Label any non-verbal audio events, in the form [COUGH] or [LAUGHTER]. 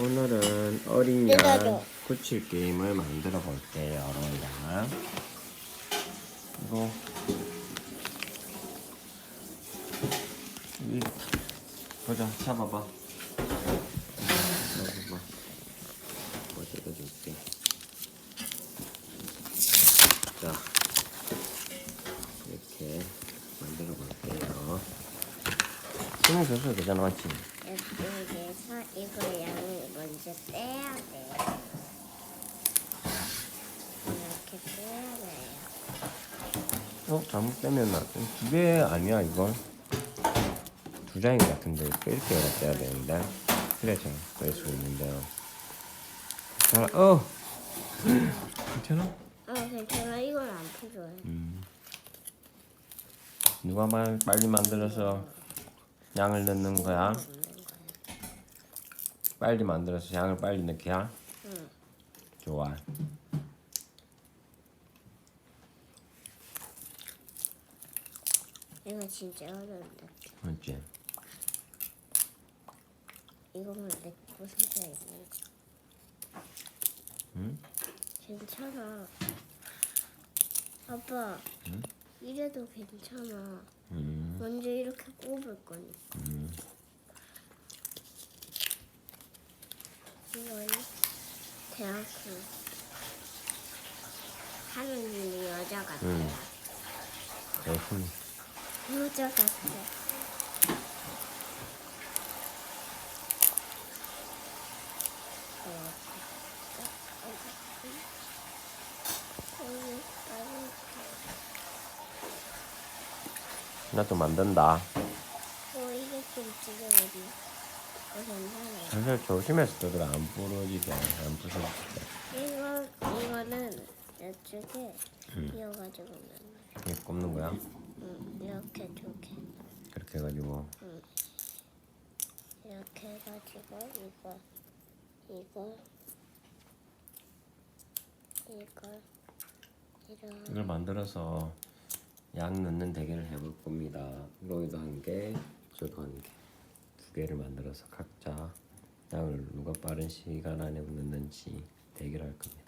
오늘은 어린 양. 붙일 게임을 만들어 볼게요. 어린 양. 이거 이 보자 잡아봐. 잡아봐. 뭐 뜯어줄게. 자 이렇게 만들어 볼게요. 신경 써서 되잖아, 맞지? 여기에서 이거 양을 먼저 떼야 돼요. 이렇게 떼야 돼요. 어? 잘못 빼면 나 두 개 아니야 이건 두 장인 것 같은데 이렇게 떼야 되는데 그래 잘뺄수 있는데요 잘 어! [LAUGHS] 괜찮아? 어, 괜찮아. 이건 안 필요해. 음. 누가 말 빨리 만들어서 양을 넣는 거야? 빨리 만들어서 양을 빨리 넣기야? 응. 좋아 이거 진짜 어려운데. 맞지? 이거만 내고 사자 있는 거. 응? 괜찮아. 아빠. 응? 이래도 괜찮아. 음, 먼저 이렇게 꼽을 거니까. 음. 이거는 하는 일이 여자 같아. 응. 열심히 여자 같아. 나도 만든다 어, 이게 좀 지금 어디? 어, 괜찮아요. 살살 조심해서 뜯어라 안 부러지게 안 부서지게 이거, 이거는 이쪽에 음. 이어가지고, 이렇게 꼽는 거야? 응, 이렇게 두 개. 그렇게 해가지고 이렇게 해가지고, 이거, 이거, 이거, 이런. 이걸 만들어서 양 넣는 대결을 해볼 겁니다. 로이도 한 개, 저도 한 개. 두 개를 만들어서 각자 양을 누가 빠른 시간 안에 넣는지 대결할 겁니다.